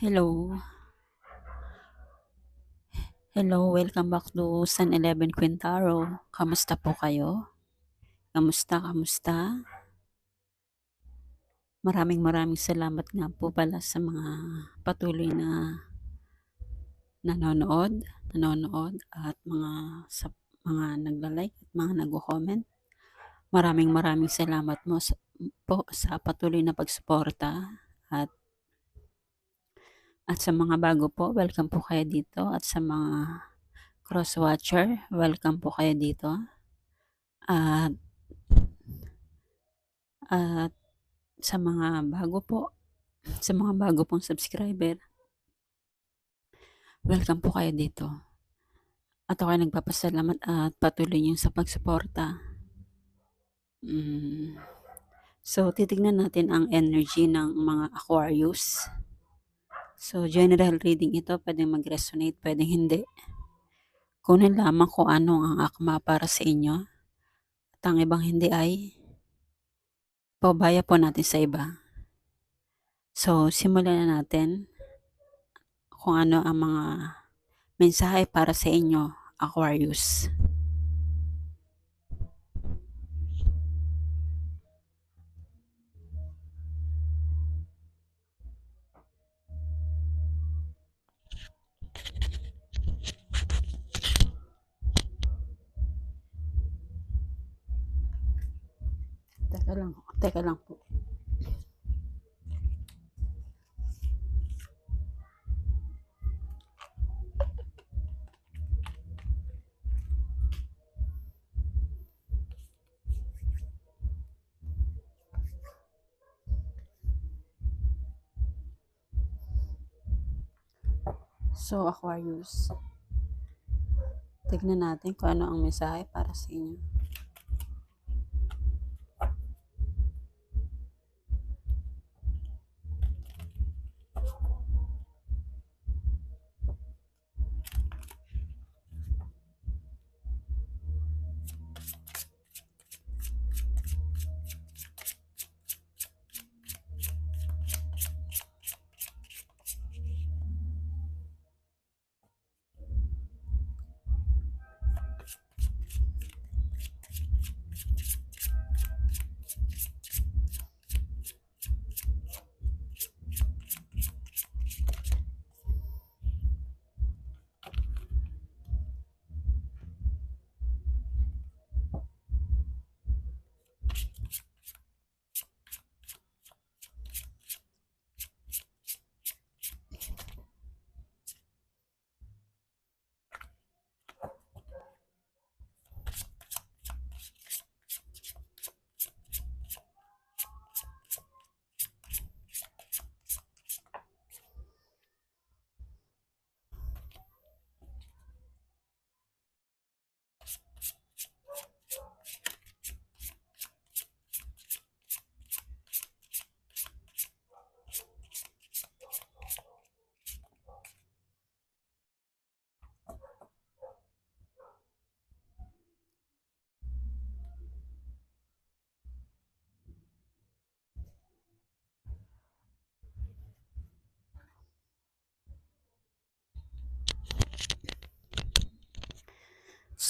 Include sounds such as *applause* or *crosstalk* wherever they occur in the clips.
Hello. Hello, welcome back to San 11 Quintaro. Kamusta po kayo? Kamusta, kamusta? Maraming maraming salamat nga po pala sa mga patuloy na nanonood, nanonood at mga sa mga nagla-like at mga nagko-comment. Maraming maraming salamat mo sa, po sa patuloy na pagsuporta at at sa mga bago po, welcome po kayo dito. At sa mga cross-watcher, welcome po kayo dito. At, at sa mga bago po, sa mga bago pong subscriber, welcome po kayo dito. At ako ay nagpapasalamat at patuloy niyo sa pagsuporta. Mm. So, titignan natin ang energy ng mga Aquarius. So, general reading ito, pwedeng mag-resonate, pwedeng hindi. Kunin lamang kung ano ang akma para sa inyo. At ang ibang hindi ay paubaya po natin sa iba. So, simulan na natin kung ano ang mga mensahe para sa inyo, Aquarius. Teka lang, teka lang po. So, Aquarius, tignan natin kung ano ang mensahe para sa inyo.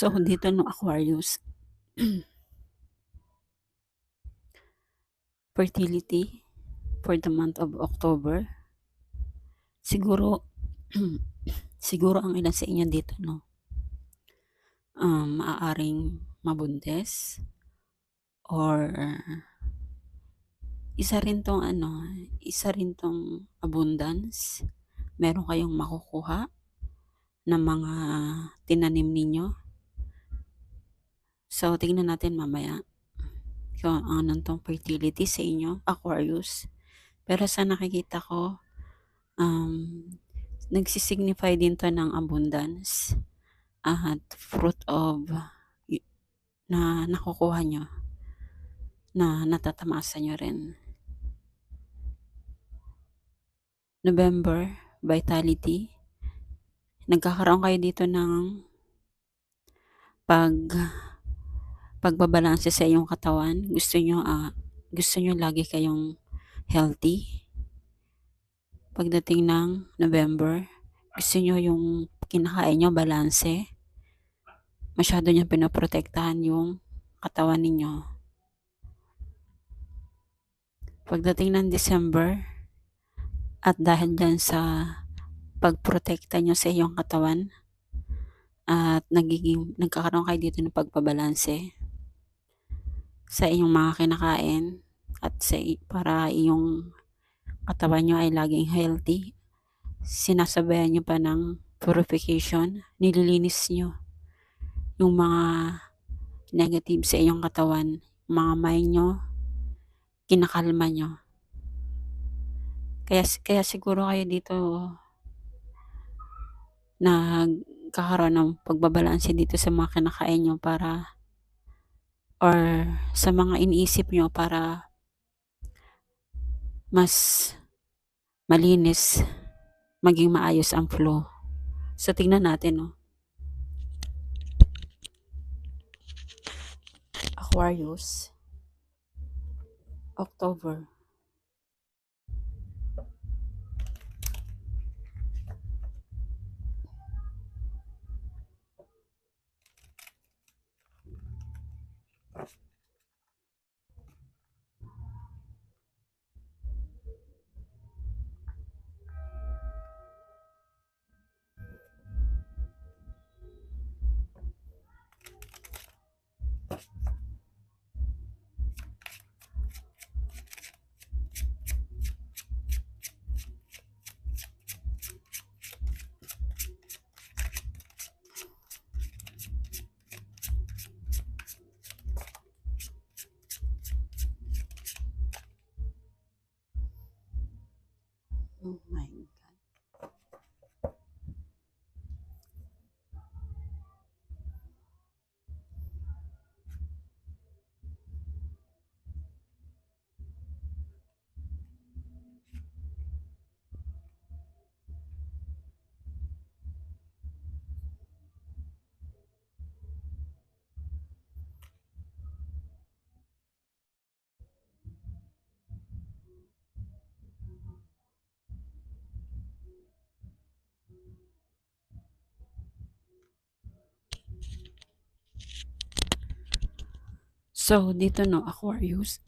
So, dito no Aquarius, *clears throat* fertility for the month of October. Siguro, *clears throat* siguro ang ilan sa inyo dito, no? Um, maaaring mabuntes or isa rin tong ano, isa rin tong abundance. Meron kayong makukuha ng mga tinanim ninyo. So, tingnan natin mamaya kung anong tong fertility sa inyo, Aquarius. Pero sa nakikita ko, um, nagsisignify din to ng abundance at fruit of na nakukuha nyo na natatamasa nyo rin. November, vitality. Nagkakaroon kayo dito ng pag pagbabalanse sa iyong katawan. Gusto nyo, uh, gusto nyo lagi kayong healthy. pagdating ng November, gusto nyo yung kinakain nyo balanse, masyado nyo pinoprotektahan yung katawan ninyo. Pagdating ng December, at dahil dyan sa pagprotekta nyo sa iyong katawan, at nagiging, nagkakaroon kayo dito ng pagpabalanse sa inyong mga kinakain at sa, para iyong katawan nyo ay laging healthy. Sinasabayan nyo pa ng purification, nililinis nyo yung mga negative sa iyong katawan, mga mind nyo, kinakalma nyo. Kaya, kaya siguro kayo dito nagkakaroon ng pagbabalanse dito sa mga kinakain nyo para or sa mga iniisip nyo para mas malinis, maging maayos ang flow. So, tingnan natin, no. Aquarius, October. Oh my So, dito no, Aquarius.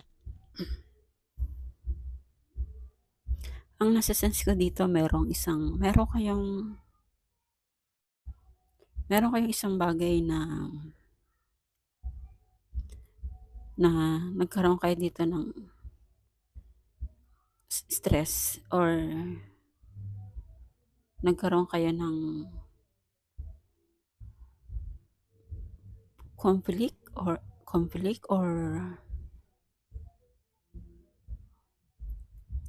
Ang nasa-sense ko dito, merong isang, meron kayong, meron kayong isang bagay na, na nagkaroon kayo dito ng stress or nagkaroon kayo ng conflict or conflict or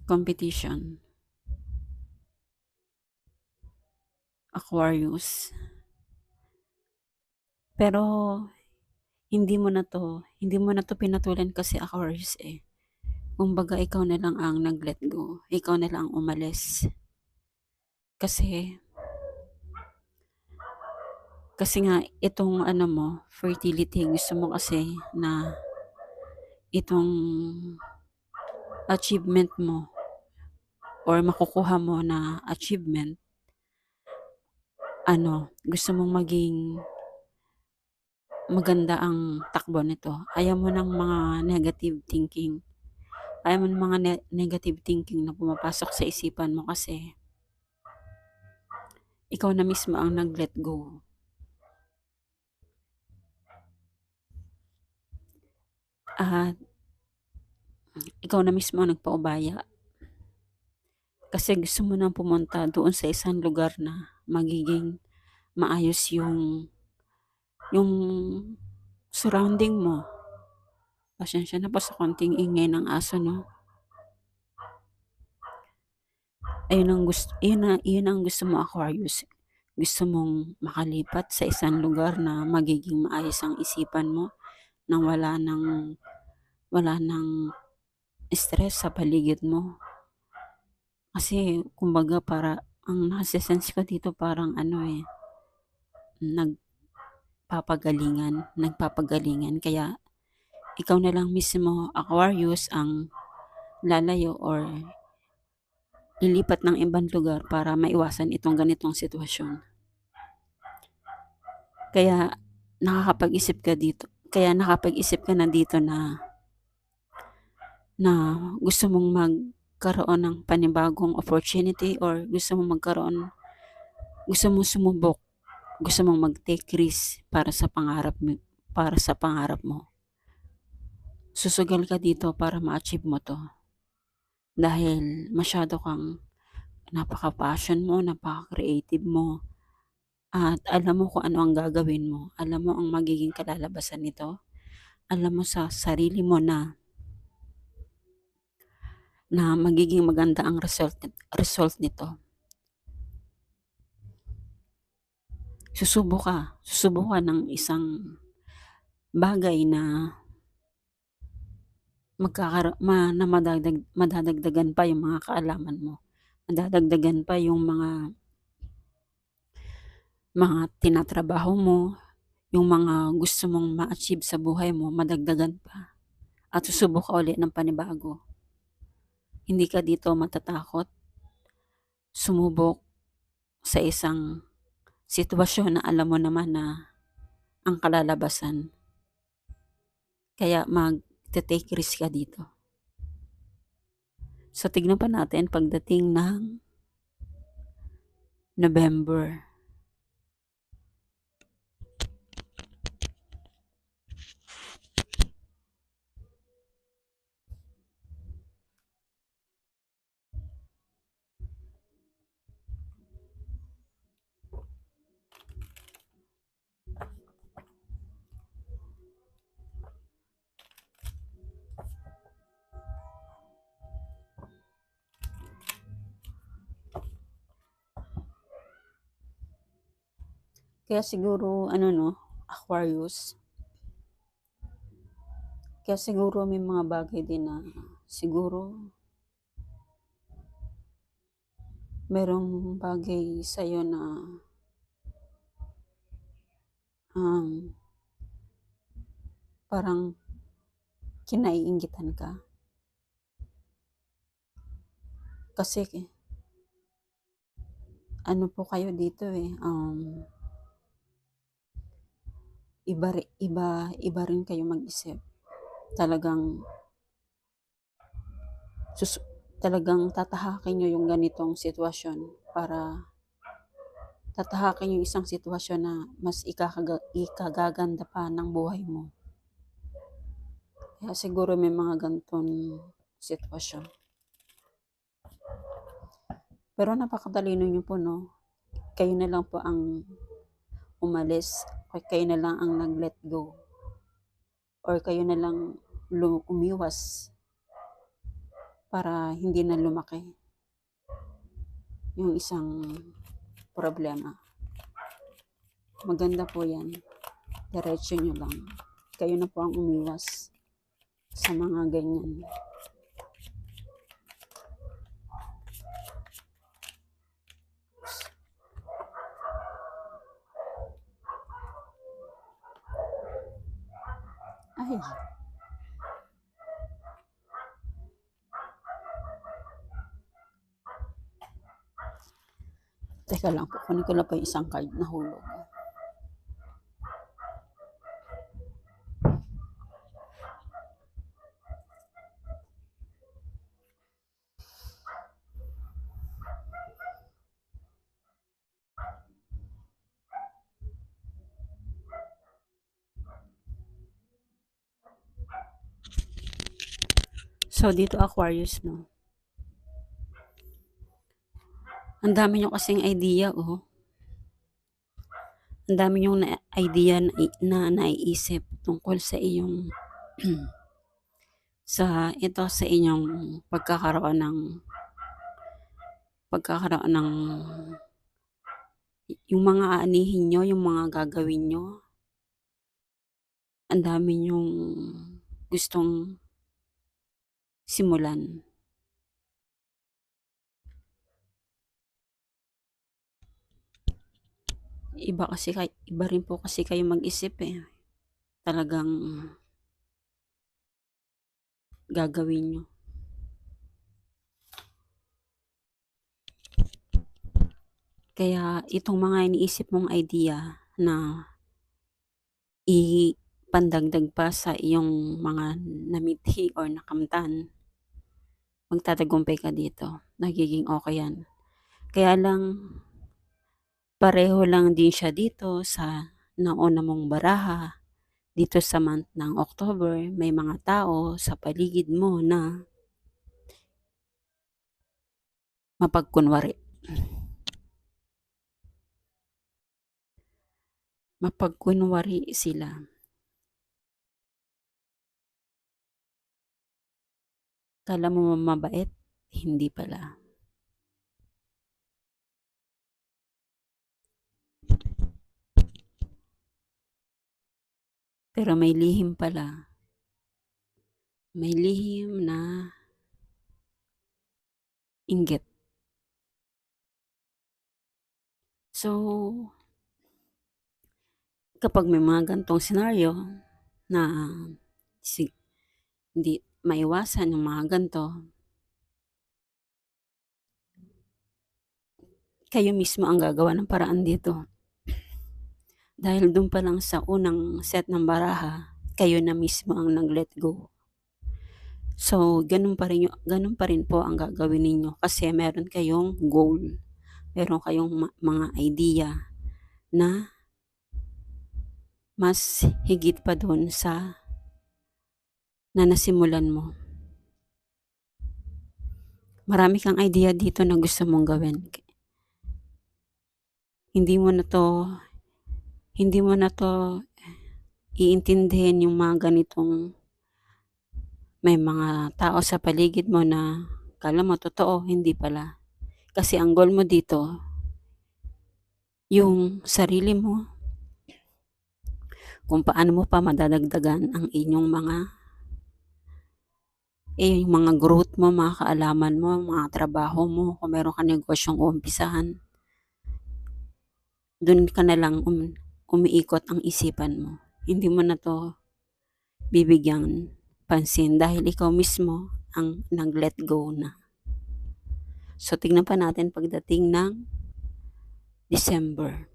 competition. Aquarius. Pero hindi mo na to, hindi mo na to pinatulan kasi Aquarius eh. Kumbaga ikaw na lang ang nag-let go. Ikaw na lang umalis. Kasi kasi nga itong ano mo, fertility, gusto mo kasi na itong achievement mo or makukuha mo na achievement ano, gusto mong maging maganda ang takbo nito. Ayaw mo ng mga negative thinking. Ayaw mo ng mga ne- negative thinking na pumapasok sa isipan mo kasi ikaw na mismo ang nag-let go. At ikaw na mismo ang nagpaubaya. Kasi gusto mo nang pumunta doon sa isang lugar na magiging maayos yung yung surrounding mo. Pasensya na po sa konting ingay ng aso, no? Ayun ang gusto, yun, ang, yun ang gusto mo, Aquarius. Gusto mong makalipat sa isang lugar na magiging maayos ang isipan mo nang wala nang wala nang stress sa paligid mo. Kasi, kumbaga, para, ang nasa-sense ko dito parang ano eh, nagpapagalingan, nagpapagalingan. Kaya, ikaw na lang mismo, Aquarius, ang lalayo or lilipat ng ibang lugar para maiwasan itong ganitong sitwasyon. Kaya nakakapag-isip ka dito. Kaya nakapag-isip ka na dito na na gusto mong magkaroon ng panibagong opportunity or gusto mong magkaroon gusto mong sumubok gusto mong mag-take risk para sa pangarap mo para sa pangarap mo. Susugal ka dito para ma-achieve mo to. Dahil masyado kang napaka-passion mo, napaka-creative mo, at alam mo kung ano ang gagawin mo. Alam mo ang magiging kalalabasan nito. Alam mo sa sarili mo na na magiging maganda ang result, result nito. Susubo ka. Susubo ka ng isang bagay na magkakara ma, na madagdag, madadagdagan pa yung mga kaalaman mo. Madadagdagan pa yung mga mga tinatrabaho mo, yung mga gusto mong ma-achieve sa buhay mo, madagdagan pa. At susubok ka ulit ng panibago. Hindi ka dito matatakot. Sumubok sa isang sitwasyon na alam mo naman na ang kalalabasan. Kaya mag-take risk ka dito. So, tignan pa natin pagdating ng November. Kaya siguro, ano no, Aquarius. Kaya siguro may mga bagay din na siguro merong bagay sa'yo na um, parang kinaiingitan ka. Kasi ano po kayo dito eh, um, iba, iba, iba rin kayo mag-isip. Talagang sus, talagang tatahakin nyo yung ganitong sitwasyon para tatahakin yung isang sitwasyon na mas ikakaga, ikagaganda pa ng buhay mo. Kaya siguro may mga ganitong sitwasyon. Pero napakatalino nyo po, no? Kayo na lang po ang umalis, kayo na lang ang nag-let go. Or kayo na lang umiwas para hindi na lumaki yung isang problema. Maganda po yan. Diretso nyo lang. Kayo na po ang umiwas sa mga ganyan. Ay. Teka lang po, kunin ko lang pa yung isang card na hulog. So, dito Aquarius, no? Ang dami nyo kasing idea, oh. Ang dami nyong na idea na, na naiisip tungkol sa iyong *clears throat* sa ito sa inyong pagkakaroon ng pagkakaroon ng yung mga aanihin nyo, yung mga gagawin nyo. Ang dami nyong gustong simulan. Iba kasi iba rin po kasi kayo mag-isip eh. Talagang gagawin nyo. Kaya itong mga iniisip mong idea na ipandagdag pa sa iyong mga namithi or nakamtan, magtatagumpay ka dito. Nagiging okay yan. Kaya lang, pareho lang din siya dito sa nauna mong baraha. Dito sa month ng October, may mga tao sa paligid mo na mapagkunwari. Mapagkunwari sila. Kala mo mabait, hindi pala. Pero may lihim pala. May lihim na inggit. So, kapag may mga gantong senaryo na si, hindi maiwasan yung mga ganto, kayo mismo ang gagawa ng paraan dito. Dahil doon pa lang sa unang set ng baraha, kayo na mismo ang nag-let go. So, ganun pa rin, ganun pa rin po ang gagawin ninyo kasi meron kayong goal. Meron kayong mga idea na mas higit pa doon sa na nasimulan mo. Marami kang idea dito na gusto mong gawin. Hindi mo na to hindi mo na to iintindihin yung mga ganitong may mga tao sa paligid mo na kala mo totoo, hindi pala. Kasi ang goal mo dito, yung sarili mo, kung paano mo pa madadagdagan ang inyong mga eh, yung mga growth mo, mga kaalaman mo, mga trabaho mo, kung meron ka negosyong umpisahan, doon ka na lang um, umiikot ang isipan mo. Hindi mo na to bibigyan pansin dahil ikaw mismo ang nag-let go na. So, tignan pa natin pagdating ng December.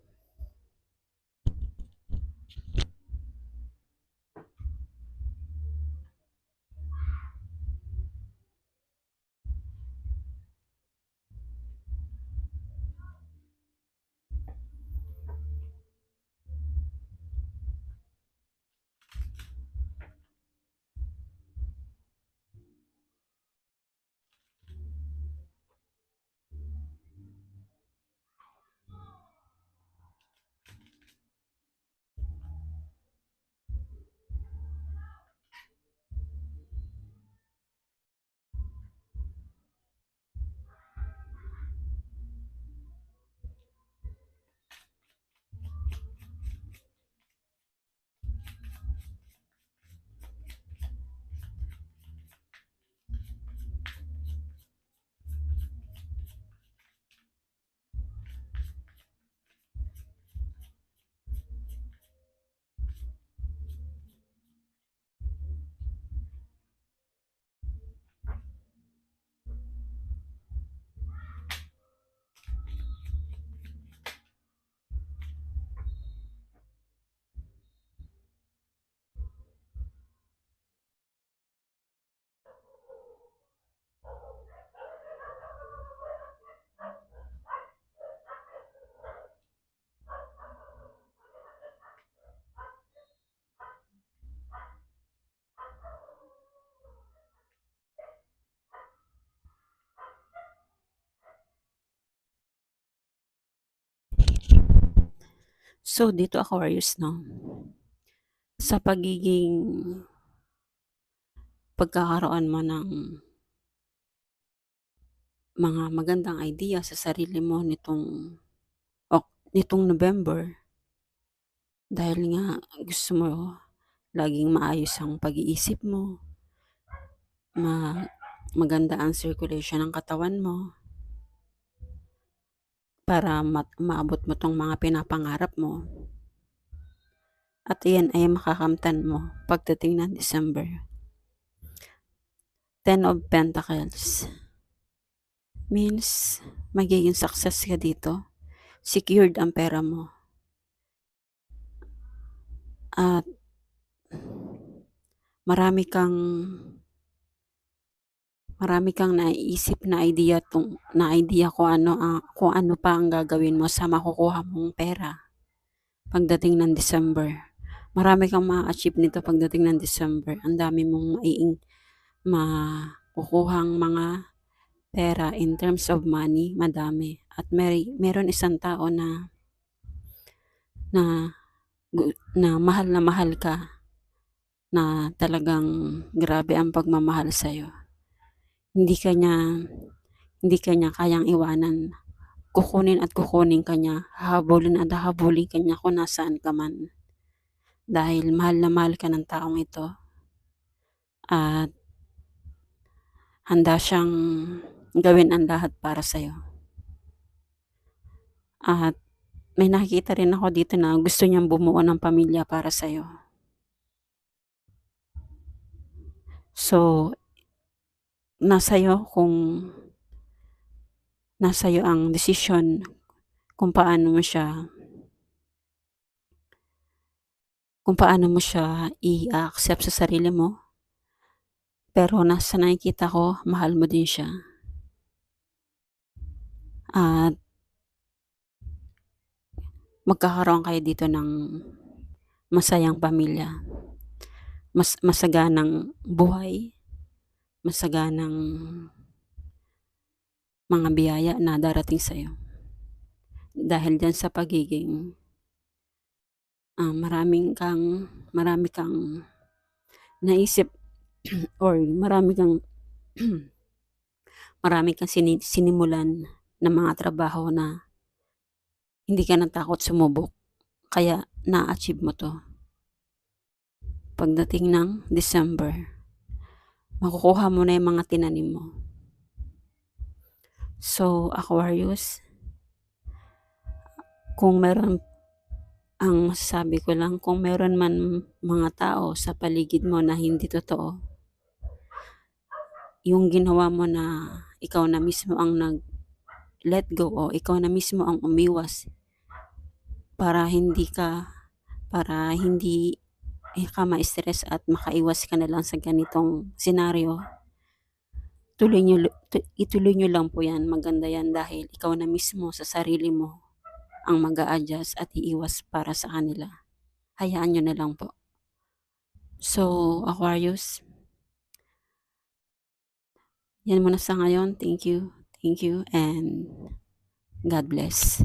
So, dito Aquarius, no? Sa pagiging pagkakaroon mo ng mga magandang idea sa sarili mo nitong nitong November dahil nga gusto mo laging maayos ang pag-iisip mo ma maganda ang circulation ng katawan mo para ma- maabot mo tong mga pinapangarap mo. At iyan ay makakamtan mo pagdating ng December. Ten of Pentacles means magiging success ka dito. secured ang pera mo. At marami kang marami kang naiisip na idea tung na idea kung ano ang kung ano pa ang gagawin mo sa makukuha mong pera pagdating ng December. Marami kang ma-achieve nito pagdating ng December. Ang dami mong maiing makukuhang mga pera in terms of money, madami. At may meron isang tao na na na mahal na mahal ka na talagang grabe ang pagmamahal sa iyo. Hindi ka niya hindi ka niya kayang iwanan. Kukunin at kukunin ka niya, hahabulin at hahabulin ka niya kung nasaan ka man. Dahil mahal na mahal ka ng taong ito. At handa siyang gawin ang lahat para sa iyo. At may nakikita rin ako dito na gusto niyang bumuo ng pamilya para sa iyo. So, nasa iyo kung nasa iyo ang desisyon kung paano mo siya kung paano mo siya i-accept sa sarili mo. Pero nasa nakikita ko, mahal mo din siya. At magkakaroon kayo dito ng masayang pamilya. Mas masaganang buhay, masaganang mga biyaya na darating sa iyo. Dahil diyan sa pagiging uh, maraming kang marami kang naisip *clears throat* or marami kang *clears throat* marami kang sini, sinimulan ng mga trabaho na hindi ka natakot sumubok. Kaya na-achieve mo to. Pagdating ng December, makukuha mo na yung mga tinanim mo. So, Aquarius, kung meron ang masasabi ko lang, kung meron man mga tao sa paligid mo na hindi totoo, yung ginawa mo na ikaw na mismo ang nag let go o ikaw na mismo ang umiwas para hindi ka para hindi eh, ka ma-stress at makaiwas ka na lang sa ganitong senaryo tuloy nyo, ituloy nyo lang po yan maganda yan dahil ikaw na mismo sa sarili mo ang mag adjust at iiwas para sa kanila hayaan nyo na lang po so Aquarius yan muna sa ngayon. Thank you. Thank you and God bless.